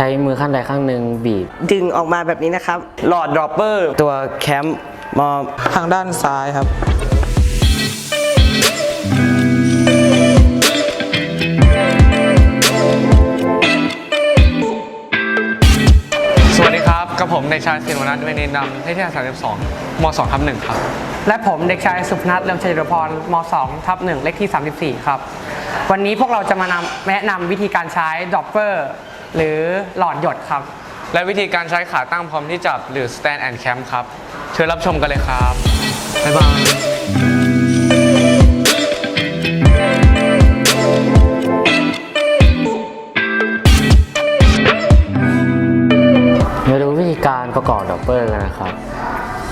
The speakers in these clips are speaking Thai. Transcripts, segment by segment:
ช้มือข้างใดข้างหนึ่งบีบ ดึงออกมาแบบนี้นะครับ หลอดดรอปเปอร์ตัวแคมป์มาทางด้านซ้ายครับ สวัสดีครับ กับผมเด็กชายศินวนัทเวนินนำที่ที่32ม2ทับ1ครับ และผมเด็กชายสุพนัทเรืองชัยรพรม 2 ทับ 1 เลขที่ 34 ครับ วันนี้พวกเราจะมานำแนะนำวิธีการใช้ดรอปเปอร์ หรือหลอดหยดครับ และวิธีการใช้ขาตั้งพร้อมที่จับหรือ stand and camp ครับ เชิญรับชมกันเลยครับ บ๊ายบายมาดูวิธีการประกอบดอปเปอร์กันนะครับ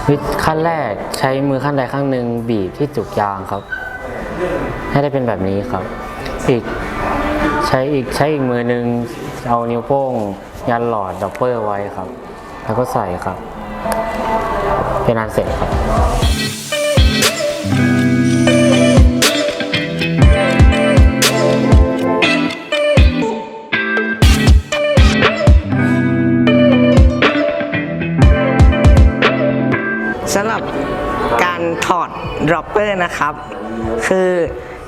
วิธีขั้นแรกใช้มือข้างใดข้างหนึ่งบีบที่จุกยางครับ ให้ได้เป็นแบบนี้ครับ อีกใช้อีกใช้อีกมือหนึ่ง เอานิ้วโป้งยันหลอดดอปเปอร์ไว้ครับ แล้วก็ใส่ครับ เป็นอันเสร็จครับสำหรับการถอดดรอปเปอร์นะครับ คือ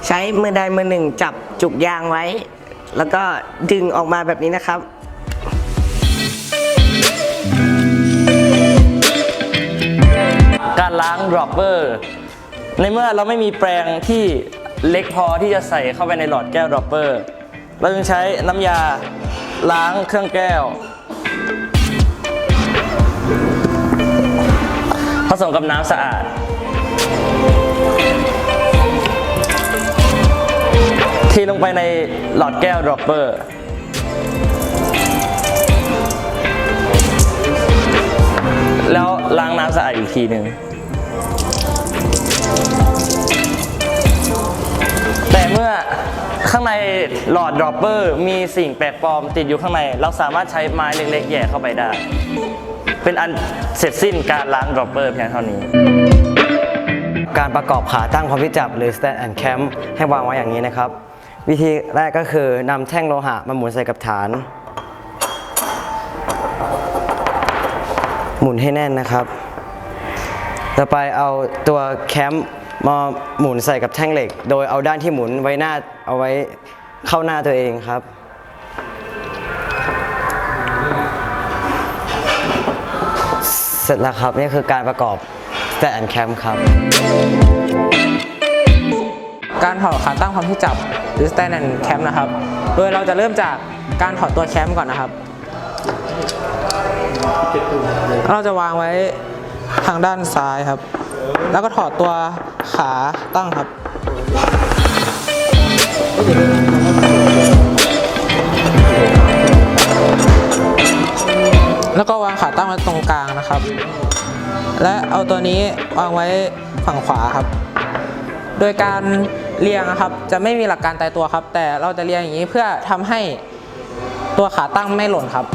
ใช้มือใดมือหนึ่งจับจุกยางไว้ แล้วก็ดึงออกมาแบบนี้นะครับ การล้างดรอปเปอร์ในเมื่อเราไม่มีแปรงที่เล็กพอที่จะใส่เข้าไปในหลอดแก้วดรอปเปอร์ เราจึงใช้น้ำยาล้างเครื่องแก้ว ผสมกับน้ำสะอาด เทลงไปในหลอดแก้วดรอปเปอร์แล้วล้างน้ำสะอาดอีกทีหนึ่งแต่เมื่อข้างในหลอดดรอปเปอร์มีสิ่งแปลกปลอมติดอยู่ข้างใน เราสามารถใช้ไม้เล็กๆแย่เข้าไปได้ เป็นอันเสร็จสิ้นการล้างดรอปเปอร์เพียงเท่านี้ การประกอบขาตั้งพร้อมที่จับหรือ stand and camp ให้วางไว้อย่างนี้นะครับ วิธีแรกก็คือนำแท่งโลหะมาหมุนใส่กับฐาน หมุนให้แน่นนะครับ ต่อไปเอาตัวแคมป์มาหมุนใส่กับแท่งเหล็ก โดยเอาด้านที่หมุนไว้หน้าเอาไว้เข้าหน้าตัวเองครับ เสร็จแล้วครับนี่คือการประกอบ stand and camp ครับ การถอดขาตั้งพร้อมที่จับหรือ stand and camp นะครับ โดยเราจะเริ่มจากการถอดตัวแคมป์ก่อนนะครับ เราจะวางไว้ทางด้านซ้ายครับ แล้วก็ถอดตัวขาตั้งครับ แล้วก็วางขาตั้งไว้ตรงกลางนะครับ และเอาตัวนี้วางไว้ฝั่งขวาครับ โดยการ เรียงครับจะไม่มีหลักการตายตัวครับ แต่เราจะเรียงอย่างนี้เพื่อทำให้ตัวขาตั้งไม่หล่นครับ